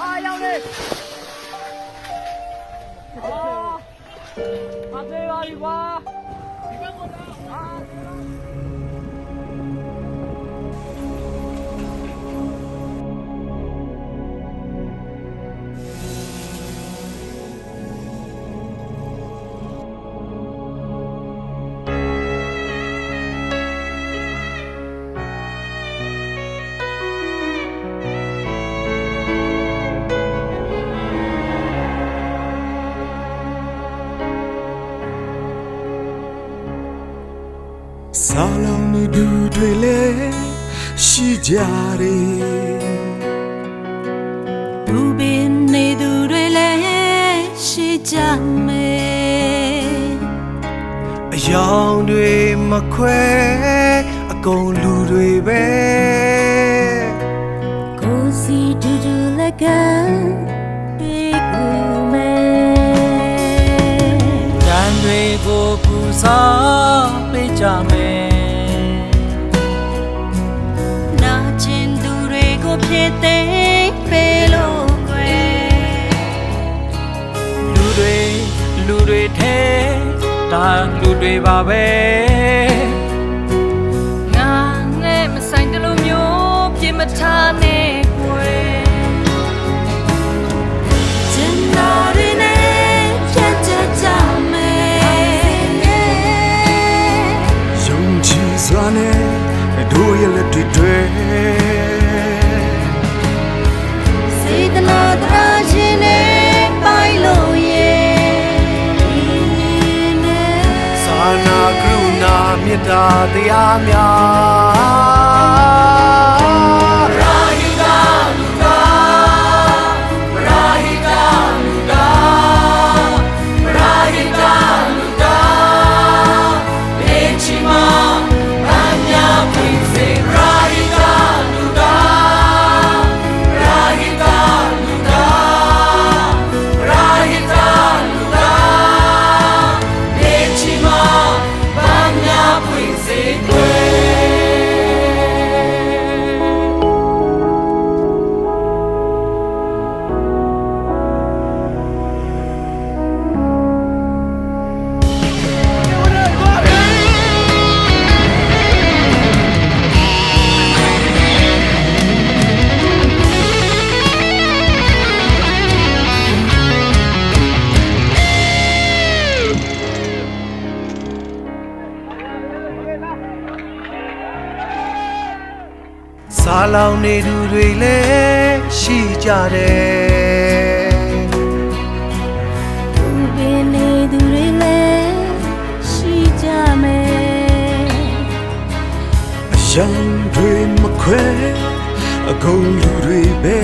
အာရောက်လေအာမသေးပါဘူး စာလုံးနေသူတွေလည်းရှိကြတယ်သူပင်နေသူတွေလည်းရှိကြမယ်အယောင်တွေမခွဲအကုန်လူတွေပဲကိုစီတူတူလက်ကပြေကူမယ်တန်တွေကိုပူစား ဒါလူတွေပါပဲငါနဲ့မဆိုင်တယ်လို့မျိုးပြစ်မထားနဲ့ကွယ်ကျင်တော်ရင်းနဲ့ဖြတ်ချက်ကြမယ်ယုံကြည်စွာနဲ့တို့ရဲ့လက်တွေတွေ မေတ္တာတရားများ လောင်နေသူတွေလည်းရှိကြတယ်သူပင်နေသူတွေလည်းရှိကြမယ်အယံတွေမခွဲအကုန်လူတွေပဲ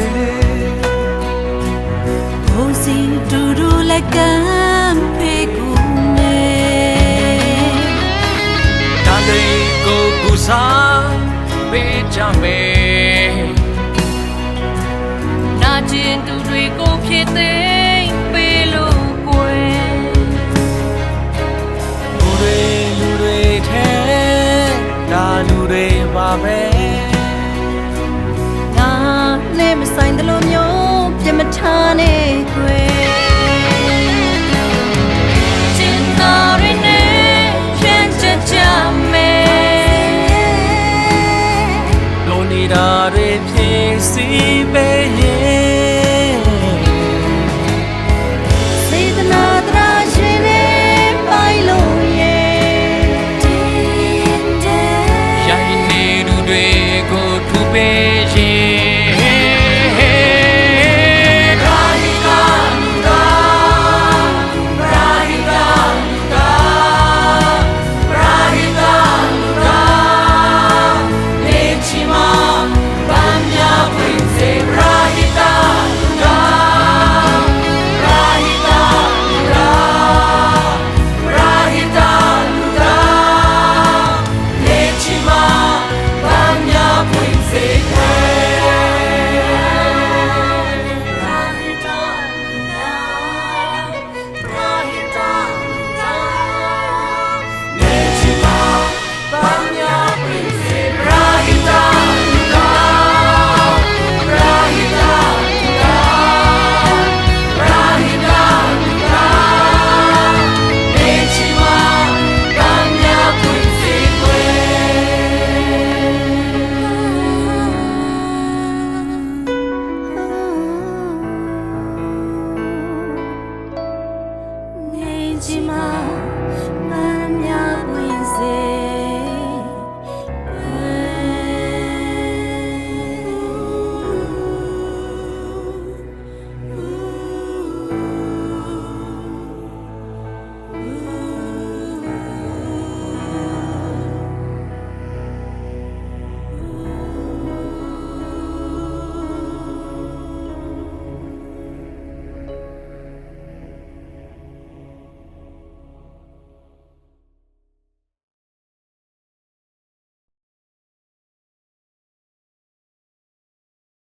ကိုစီတူတူလက်ကမ်းဖေးကူမယ်တန်တွေကိုပူစားပေးကြမယ် င်သူတွေကိုဖြစ်သိမ်းပေးလို့ကွယ်လူတွေလူတွေထဲဒါလူတွေပါပဲငါနဲ့မဆိုင်တယ်လို့မျိုးပြစ်မထားနဲ့ကွယ်ကျင်တော်ရင်းနဲ့ဖြန့်ချက်ကြမယ်လိုနေတာတွေဖြစ်စီပေးရင်